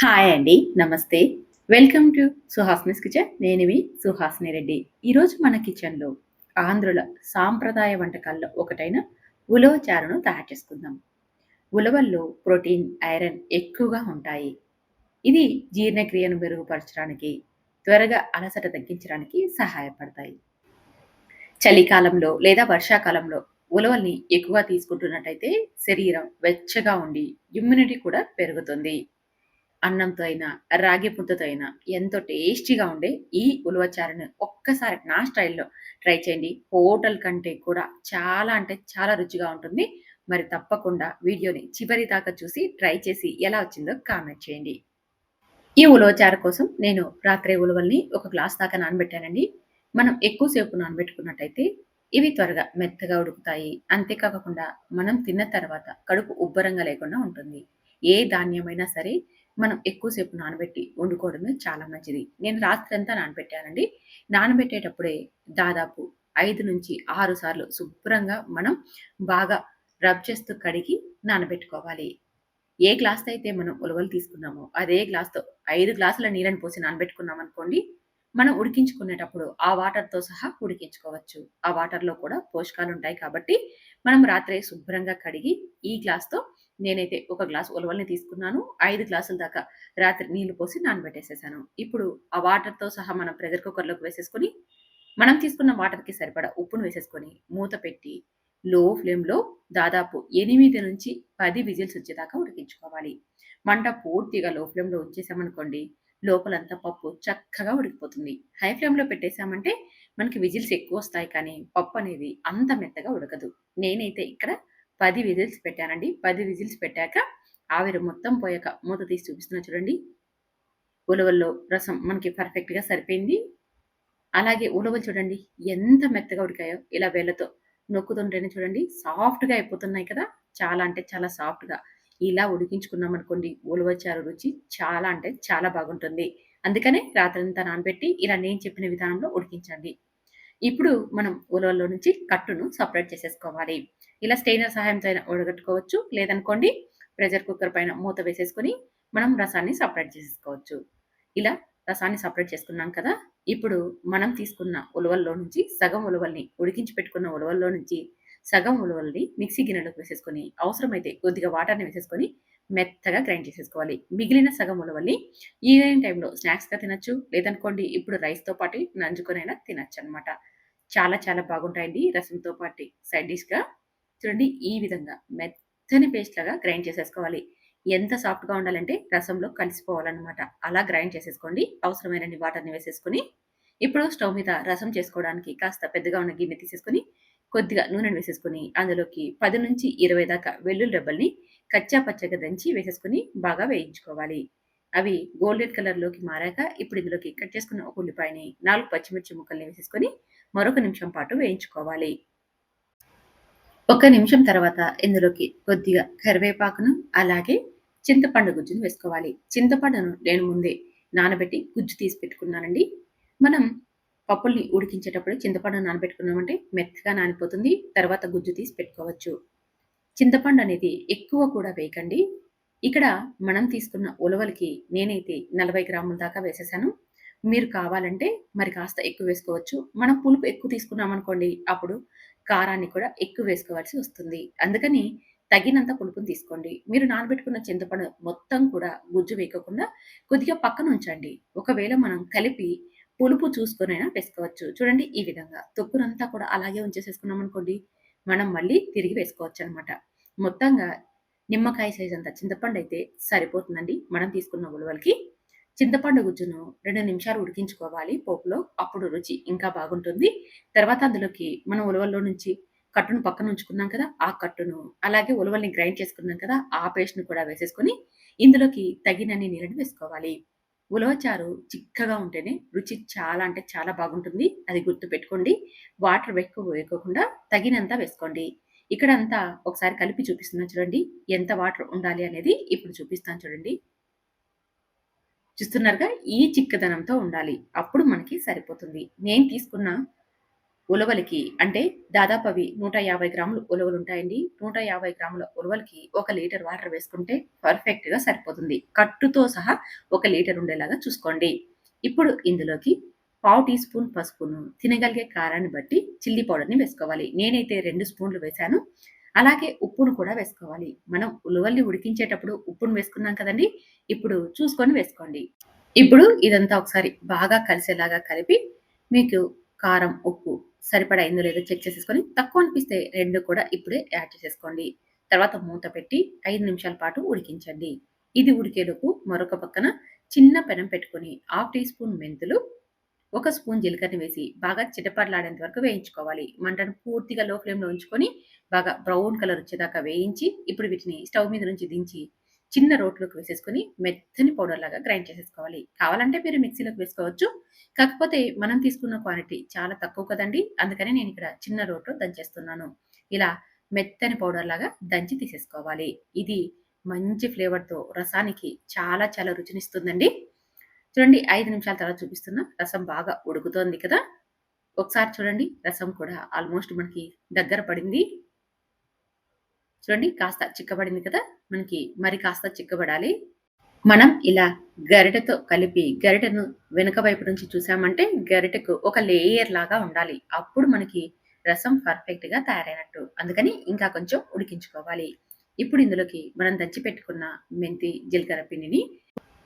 Hi అండి. నమస్తే. Welcome to Suhasini's kitchen. నేను మీ సుహాసిని రెడ్డి. ఈరోజు మన కిచెన్‌లో ఆంధ్రుల సాంప్రదాయ వంటకాల్లో ఒకటైన ఉలవ చారును తయారు చేసుకుందాం. ఉలవల్లో ప్రోటీన్, ఐరన్ ఎక్కువగా ఉంటాయి. ఇది జీర్ణక్రియను మెరుగుపరచడానికి, త్వరగా అలసట తగ్గించడానికి సహాయపడతాయి. చలికాలంలో లేదా వర్షాకాలంలో ఉలవల్ని ఎక్కువగా తీసుకుంటున్నట్టయితే శరీరం వెచ్చగా ఉండి ఇమ్యూనిటీ కూడా పెరుగుతుంది. అన్నంతో అయినా, రాగి ముద్దతో అయినా ఎంతో టేస్టీగా ఉండే ఈ ఉలవచారుని ఒక్కసారి నా స్టైల్‌లో ట్రై చేయండి. హోటల్ కంటే కూడా చాలా అంటే చాలా రుచిగా ఉంటుంది. మరి తప్పకుండా వీడియోని చివరి దాకా చూసి ట్రై చేసి ఎలా వచ్చిందో కామెంట్ చేయండి. ఈ ఉలవచారు కోసం నేను రాత్రే ఉలవల్ని ఒక గ్లాస్ దాకా నానబెట్టానండి. మనం ఎక్కువసేపు నానబెట్టుకున్నట్టయితే ఇవి త్వరగా మెత్తగా ఉడుకుతాయి. అంతేకాకుండా మనం తిన్న తర్వాత కడుపు ఉబ్బరంగా లేకుండా ఉంటుంది. ఏ ధాన్యమైనా సరే మనం ఎక్కువసేపు నానబెట్టి వండుకోవడమే చాలా మంచిది. నేను రాత్రి అంతా నానబెట్టానండి. నానబెట్టేటప్పుడే దాదాపు 5-6 సార్లు శుభ్రంగా మనం బాగా రబ్ చేస్తూ కడిగి నానబెట్టుకోవాలి. ఏ గ్లాస్‌తో అయితే మనం ఉలవలు తీసుకున్నామో, అదే గ్లాస్‌తో ఐదు గ్లాసుల నీళ్ళని పోసి నానబెట్టుకున్నామనుకోండి, మనం ఉడికించుకునేటప్పుడు ఆ వాటర్‌తో సహా ఉడికించుకోవచ్చు. ఆ వాటర్‌లో కూడా పోషకాలు ఉంటాయి కాబట్టి, మనం రాత్రి శుభ్రంగా కడిగి ఈ గ్లాస్‌తో నేనైతే ఒక గ్లాస్ ఉలవల్ని తీసుకున్నాను. ఐదు గ్లాసుల దాకా రాత్రి నీళ్ళు పోసి నానబెట్టేసేసాను. ఇప్పుడు ఆ వాటర్‌తో సహా మనం ప్రెషర్ కుక్కర్‌లోకి వేసేసుకొని, మనం తీసుకున్న వాటర్‌కి సరిపడా ఉప్పును వేసేసుకొని, మూత పెట్టి లో ఫ్లేమ్‌లో దాదాపు 8-10 విజిల్స్ వచ్చేదాకా ఉడికించుకోవాలి. మంట పూర్తిగా లో ఫ్లేమ్‌లో ఉంచేసామనుకోండి, లోపలంతా పప్పు చక్కగా ఉడికిపోతుంది. హై ఫ్లేమ్‌లో పెట్టేసామంటే మనకి విజిల్స్ ఎక్కువ వస్తాయి కానీ, పప్పు అనేది అంత మెత్తగా ఉడకదు. నేనైతే ఇక్కడ పది విజిల్స్ పెట్టానండి. పది విజిల్స్ పెట్టాక ఆవిరి మొత్తం పోయాక మూత తీసి చూపిస్తున్నా చూడండి. ఉలవల్లో రసం మనకి పర్ఫెక్ట్‌గా సరిపోయింది. అలాగే ఉలవలు చూడండి ఎంత మెత్తగా ఉడికాయో. ఇలా వేళ్ళతో నొక్కుతుంటేనే చూడండి సాఫ్ట్‌గా అయిపోతున్నాయి కదా! చాలా అంటే చాలా సాఫ్ట్‌గా. ఇలా ఉడికించుకున్నామనుకోండి ఉలవ చారు రుచి చాలా అంటే చాలా బాగుంటుంది. అందుకనే రాత్రంతా నానబెట్టి ఇలా నేను చెప్పిన విధానంలో ఉడికించండి. ఇప్పుడు మనం ఉలవల్లో నుంచి కట్టును సపరేట్ చేసేసుకోవాలి. ఇలా స్టెయినర్ సహాయంతో అయినా లేదనుకోండి ప్రెషర్ కుక్కర్ పైన మూత వేసేసుకొని మనం రసాన్ని సపరేట్ చేసేసుకోవచ్చు. ఇలా రసాన్ని సపరేట్ చేసుకున్నాం కదా! ఇప్పుడు మనం తీసుకున్న ఉలవల్లో నుంచి సగం ఉలవల్ని ఉడికించి పెట్టుకున్న ఉలవల్లో నుంచి సగం ఉలవల్ని మిక్సీ గిన్నెలోకి వేసేసుకొని, అవసరమైతే కొద్దిగా వాటర్‌ని వేసేసుకొని మెత్తగా గ్రైండ్ చేసేసుకోవాలి. మిగిలిన సగం ఉలవల్ని ఈవినింగ్ టైంలో స్నాక్స్‌గా తినొచ్చు. లేదనుకోండి ఇప్పుడు రైస్‌తో పాటు నంజుకొనైనా తినొచ్చనమాట. చాలా చాలా బాగుంటాయండి రసంతో పాటు సైడ్ డిష్‌గా. చూడండి ఈ విధంగా మెత్తని పేస్ట్ లాగా గ్రైండ్ చేసేసుకోవాలి. ఎంత సాఫ్ట్‌గా ఉండాలంటే రసంలో కలిసిపోవాలన్నమాట అలా గ్రైండ్ చేసేసుకోండి. అవసరమైన వాటర్‌ని వేసేసుకొని, ఇప్పుడు స్టవ్ మీద రసం చేసుకోవడానికి కాస్త పెద్దగా ఉన్న గిన్నె తీసేసుకొని, కొద్దిగా నూనెను వేసేసుకొని, అందులోకి 10-20 దాకా వెల్లుల్లి రెబ్బల్ని కచ్చా పచ్చగా దంచి వేసేసుకొని బాగా వేయించుకోవాలి. అవి గోల్డెన్ కలర్‌లోకి మారాక ఇప్పుడు ఇందులోకి కట్ చేసుకున్న ఒక ఉల్లిపాయని, నాలుగు పచ్చిమిర్చి ముక్కల్ని వేసేసుకొని మరొక నిమిషం పాటు వేయించుకోవాలి. ఒక నిమిషం తర్వాత ఇందులోకి కొద్దిగా కరివేపాకును, అలాగే చింతపండు గుజ్జును వేసుకోవాలి. చింతపండును నేను ముందే నానబెట్టి గుజ్జు తీసి పెట్టుకున్నానండి. మనం పప్పుల్ని ఉడికించేటప్పుడు చింతపండు నానబెట్టుకున్నామంటే మెత్తగా నానిపోతుంది. తర్వాత గుజ్జు తీసి పెట్టుకోవచ్చు. చింతపండు అనేది ఎక్కువ కూడా వేయకండి. ఇక్కడ మనం తీసుకున్న ఉలవలకి నేనైతే 40 గ్రాముల దాకా వేసేసాను. మీరు కావాలంటే మరి కాస్త ఎక్కువ వేసుకోవచ్చు. మనం పులుపు ఎక్కువ తీసుకున్నామనుకోండి, అప్పుడు కారాన్ని కూడా ఎక్కువ వేసుకోవాల్సి వస్తుంది. అందుకని తగినంత పులుపుని తీసుకోండి. మీరు నానబెట్టుకున్న చింతపండు మొత్తం కూడా గుజ్జు వేయకుండా కొద్దిగా పక్కన ఉంచండి. ఒకవేళ మనం కలిపి పులుపు చూసుకొనైనా వేసుకోవచ్చు. చూడండి ఈ విధంగా తొక్కునంతా కూడా అలాగే ఉంచేసేసుకున్నామనుకోండి, మనం మళ్ళీ తిరిగి వేసుకోవచ్చు అనమాట మొత్తంగా నిమ్మకాయ సైజ్ అంత చింతపండయితే సరిపోతుందండి మనం తీసుకున్న ఉలవలకి. చింతపండు గుజ్జును రెండు నిమిషాలు ఉడికించుకోవాలి పోపులో. అప్పుడు రుచి ఇంకా బాగుంటుంది. తర్వాత అందులోకి మనం ఉలవల్లో నుంచి కట్టును పక్కన ఉంచుకున్నాం కదా! ఆ కట్టును, అలాగే ఉలవల్ని గ్రైండ్ చేసుకున్నాం కదా! ఆ పేస్ట్‌ని కూడా వేసేసుకొని, ఇందులోకి తగినన్ని నీళ్ళని వేసుకోవాలి. ఉలవ చారు చిక్కగా ఉంటేనే రుచి చాలా అంటే చాలా బాగుంటుంది. అది గుర్తు పెట్టుకోండి వాటర్ ఎక్కువ వేయకోకుండా తగినంత వేసుకోండి. ఇక్కడంతా ఒకసారి కలిపి చూపిస్తున్నాను చూడండి. ఎంత వాటర్ ఉండాలి అనేది ఇప్పుడు చూపిస్తాను చూడండి. చూస్తున్నారుగా ఈ చిక్కదనంతో ఉండాలి. అప్పుడు మనకి సరిపోతుంది. నేను తీసుకున్న ఉలవలకి అంటే దాదాపు అవి నూట యాభై గ్రాములు ఉలవలు ఉంటాయండి. నూట యాభై గ్రాముల ఉలవలకి ఒక లీటర్ వాటర్ వేసుకుంటే పర్ఫెక్ట్గా సరిపోతుంది. కట్టుతో సహా ఒక లీటర్ ఉండేలాగా చూసుకోండి. ఇప్పుడు ఇందులోకి పావు టీ స్పూన్ పసుపును తినగలిగే కారాన్ని బట్టి చిల్లీ పౌడర్ని వేసుకోవాలి. నేనైతే రెండు స్పూన్లు వేశాను. అలాగే ఉప్పును కూడా వేసుకోవాలి. మనం ఉలవల్ని ఉడికించేటప్పుడు ఉప్పును వేసుకున్నాం కదండి? ఇప్పుడు చూసుకొని వేసుకోండి. ఇప్పుడు ఇదంతా ఒకసారి బాగా కలిసేలాగా కలిపి మీకు కారం ఉప్పు సరిపడా అయిందో లేదో చెక్ చేసేసుకొని తక్కువ అనిపిస్తే రెండు కూడా ఇప్పుడే యాడ్ చేసేసుకోండి. తర్వాత మూత పెట్టి ఐదు నిమిషాల పాటు ఉడికించండి. ఇది ఉడికేలోపు మరొక పక్కన చిన్న పెనం పెట్టుకొని హాఫ్ టీ స్పూన్ మెంతులు ఒక స్పూన్ జీలకర్ర వేసి బాగా చిటపట్లాడేంత వరకు వేయించుకోవాలి. మంటను పూర్తిగా లో ఫ్లేమ్లో ఉంచుకొని బాగా బ్రౌన్ కలర్ వచ్చేదాకా వేయించి ఇప్పుడు వీటిని స్టవ్ మీద నుంచి దించి చిన్న రోట్లోకి వేసేసుకొని మెత్తని పౌడర్ లాగా గ్రైండ్ చేసేసుకోవాలి. కావాలంటే మీరు మిక్సీలోకి వేసుకోవచ్చు. కాకపోతే మనం తీసుకున్న క్వాంటిటీ చాలా తక్కువ కదండి. అందుకని నేను ఇక్కడ చిన్న రోట్లో దంచేస్తున్నాను. ఇలా మెత్తని పౌడర్ లాగా దంచి తీసేసుకోవాలి. ఇది మంచి ఫ్లేవర్తో రసానికి చాలా చాలా రుచినిస్తుందండి. చూడండి ఐదు నిమిషాల తర్వాత చూపిస్తున్నా. రసం బాగా ఉడుకుతోంది కదా? ఒకసారి చూడండి రసం కూడా ఆల్మోస్ట్ మనకి దగ్గర పడింది. చూడండి కాస్త చిక్కబడింది కదా? మనకి మరి కాస్త చిక్కబడాలి. మనం ఇలా గరిటెతో కలిపి గరిటెను వెనుక వైపు నుంచి చూసామంటే గరిటెకు ఒక లేయర్ లాగా ఉండాలి. అప్పుడు మనకి రసం పర్ఫెక్ట్గా తయారైనట్టు. అందుకని ఇంకా కొంచెం ఉడికించుకోవాలి. ఇప్పుడు ఇందులోకి మనం దంచి పెట్టుకున్న మెంతి జీలకర్ర పిండిని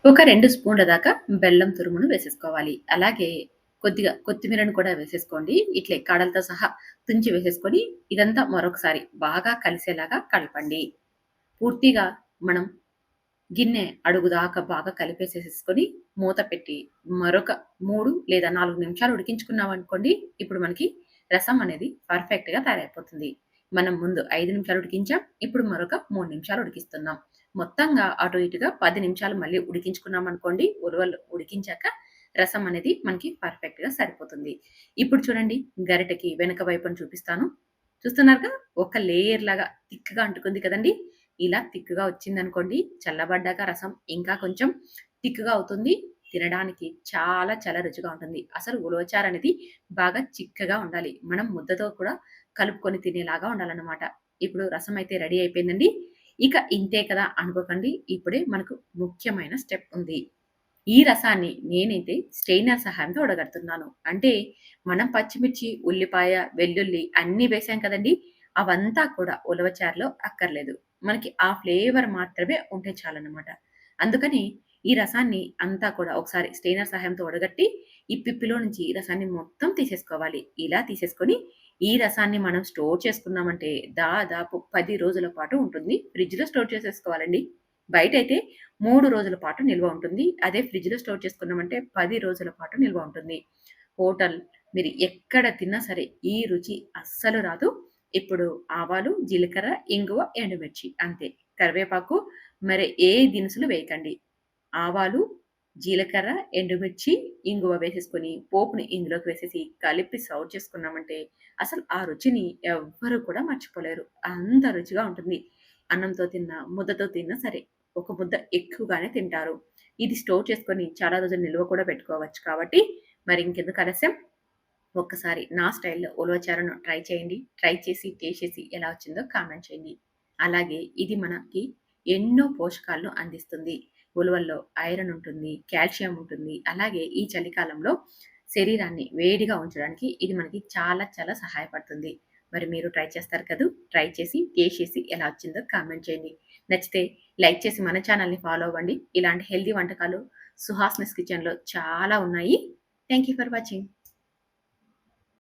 ఒక రెండు స్పూన్ల దాకా బెల్లం తురుమును వేసేసుకోవాలి. అలాగే కొద్దిగా కొత్తిమీరను కూడా వేసేసుకోండి. ఇట్లే కాడలతో సహా తుంచి వేసేసుకొని ఇదంతా మరొకసారి బాగా కలిసేలాగా కలపండి. పూర్తిగా మనం గిన్నె అడుగుదాకా బాగా కలిపేసేసుకొని మూత పెట్టి మరొక మూడు లేదా నాలుగు నిమిషాలు ఉడికించుకున్నాం అనుకోండి ఇప్పుడు మనకి రసం అనేది పర్ఫెక్ట్గా తయారైపోతుంది. మనం ముందు ఐదు నిమిషాలు ఉడికించాం ఇప్పుడు మరొక మూడు నిమిషాలు ఉడికిస్తున్నాం. మొత్తంగా అటు ఇటుగా పది నిమిషాలు మళ్ళీ ఉడికించుకున్నాం అనుకోండి ఉరవలు ఉడికించాక రసం అనేది మనకి పర్ఫెక్ట్గా సరిపోతుంది. ఇప్పుడు చూడండి గరిటకి వెనక వైపును చూపిస్తాను. చూస్తున్నారుగా? ఒక లేయర్ లాగా థిక్గా అంటుకుంది కదండి? ఇలా థిక్గా వచ్చింది అనుకోండి చల్లబడ్డాక రసం ఇంకా కొంచెం థిక్గా అవుతుంది. తినడానికి చాలా చాలా రుచిగా ఉంటుంది. అసలు ఉలవచారు అనేది బాగా చిక్కగా ఉండాలి. మనం ముద్దతో కూడా కలుపుకొని తినేలాగా ఉండాలన్నమాట. ఇప్పుడు రసం అయితే రెడీ అయిపోయిందండి. ఇక ఇంతే కదా అనుకోకండి. ఇప్పుడే మనకు ముఖ్యమైన స్టెప్ ఉంది. ఈ రసాన్ని నేనైతే స్టెయినర్ సహాయంతో ఉడగడుతున్నాను అంటే మనం పచ్చిమిర్చి ఉల్లిపాయ వెల్లుల్లి అన్నీ వేసాం కదండి. అవంతా కూడా ఉలవచారులో అక్కర్లేదు. మనకి ఆ ఫ్లేవర్ మాత్రమే ఉంటే చాలన్నమాట. అందుకని ఈ రసాన్ని అంతా కూడా ఒకసారి స్టెయినర్ సహాయంతో ఉడగట్టి ఈ పిప్పిలో నుంచి ఈ రసాన్ని మొత్తం తీసేసుకోవాలి. ఇలా తీసేసుకొని ఈ రసాన్ని మనం స్టోర్ చేసుకున్నామంటే దాదాపు పది రోజుల పాటు ఉంటుంది. ఫ్రిడ్జ్లో స్టోర్ చేసేసుకోవాలండి. బయట అయితే మూడు రోజుల పాటు నిల్వ ఉంటుంది. అదే ఫ్రిడ్జ్లో స్టోర్ చేసుకున్నామంటే పది రోజుల పాటు నిల్వ ఉంటుంది. హోటల్ మీరు ఎక్కడ తిన్నా సరే ఈ రుచి అస్సలు రాదు. ఇప్పుడు ఆవాలు జీలకర్ర ఇంగువ ఎండుమిర్చి అంతే. కరివేపాకు మరి ఏ దినుసులు వేయకండి. ఆవాలు జీలకర్ర ఎండుమిర్చి ఇంగువ వేసేసుకొని పోపుని ఇందులోకి వేసేసి కలిపి సర్వ్ చేసుకున్నామంటే అసలు ఆ రుచిని ఎవ్వరు కూడా మర్చిపోలేరు. అంత రుచిగా ఉంటుంది. అన్నంతో తిన్నా ముద్దతో తిన్నా సరే ఒక ముద్ద ఎక్కువగానే తింటారు. ఇది స్టోర్ చేసుకొని చాలా రోజులు నిల్వ కూడా పెట్టుకోవచ్చు కాబట్టి మరి ఇంకెందుకు ఆలస్యం? ఒక్కసారి నా స్టైల్లో ఉలవచారను ట్రై చేయండి. ట్రై చేసి టేస్ట్ చేసి ఎలా వచ్చిందో కామెంట్ చేయండి. అలాగే ఇది మనకి ఎన్నో పోషకాలను అందిస్తుంది. ఉలవల్లో ఐరన్ ఉంటుంది కాల్షియం ఉంటుంది. అలాగే ఈ చలికాలంలో శరీరాన్ని వేడిగా ఉంచడానికి ఇది మనకి చాలా చాలా సహాయపడుతుంది. మరి మీరు ట్రై చేస్తారు కదా? ట్రై చేసి టేస్ట్ చేసి ఎలా వచ్చిందో కామెంట్ చేయండి. నచ్చితే లైక్ చేసి మన ఛానల్ని ఫాలో అవ్వండి. ఇలాంటి హెల్దీ వంటకాలు సుహాస్నెస్ కిచెన్లో చాలా ఉన్నాయి. Thank you for watching.